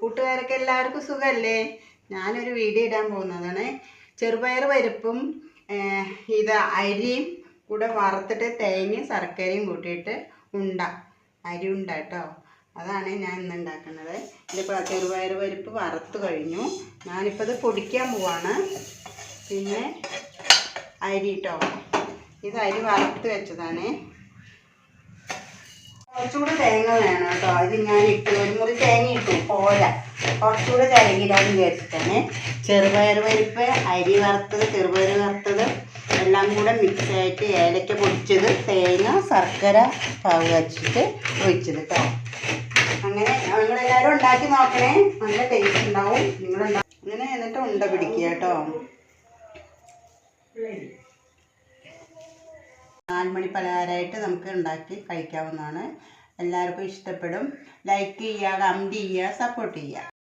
കൂട്ടുകാരൊക്കെ എല്ലാവർക്കും സുഖമല്ലേ ഞാനൊരു വീഡിയോ ഇടാൻ പോകുന്നതാണ്. ചെറുപയർ പരിപ്പും ഇത് അരിയും കൂടെ വറുത്തിട്ട് തേങ്ങയും ശർക്കരയും കൂട്ടിയിട്ട് ഉണ്ട അരി ഉണ്ട കേട്ടോ. അതാണ് ഞാൻ ഇന്ന് ഉണ്ടാക്കുന്നത്. ഇതിപ്പോൾ ചെറുപയർ പരിപ്പ് വറുത്ത് കഴിഞ്ഞു. ഞാനിപ്പോൾ ഇത് പൊടിക്കാൻ പോവാണ്. പിന്നെ അരി കേട്ടോ. ഇത് അരി വറുത്ത് വെച്ചതാണ്. കുറച്ചുകൂടെ തേങ്ങ വേണം കേട്ടോ. ഇത് ഞാൻ ഇട്ടു. ഒരു മുറി തേങ്ങ ഇട്ടു. പോരാ കുറച്ചുകൂടെ തേങ്ങയിടാന്ന് വിചാരിച്ചിട്ടാണ്. ചെറുപയർ പരിപ്പ് അരി വറുത്തത് ചെറുപയർ വറുത്തത് എല്ലാം കൂടെ മിക്സായിട്ട് ഏലക്ക പൊടിച്ചത് തേങ്ങ ശർക്കര പാവ് വച്ചിട്ട് ഒഴിച്ചത് കേട്ടോ. അങ്ങനെ നിങ്ങളെല്ലാവരും ഉണ്ടാക്കി നോക്കണേ. നല്ല ടേസ്റ്റ് ഉണ്ടാവും. നിങ്ങളുണ്ടാ അങ്ങനെ എന്നിട്ട് ഉണ്ട പിടിക്കുക കേട്ടോ. നാലുമണി പലഹാരമായിട്ട് നമുക്ക് ഉണ്ടാക്കി കഴിക്കാവുന്നതാണ്. എല്ലാവർക്കും ഇഷ്ടപ്പെടും. ലൈക്ക് ചെയ്യുക കമന്റ് ചെയ്യുക സപ്പോർട്ട് ചെയ്യുക.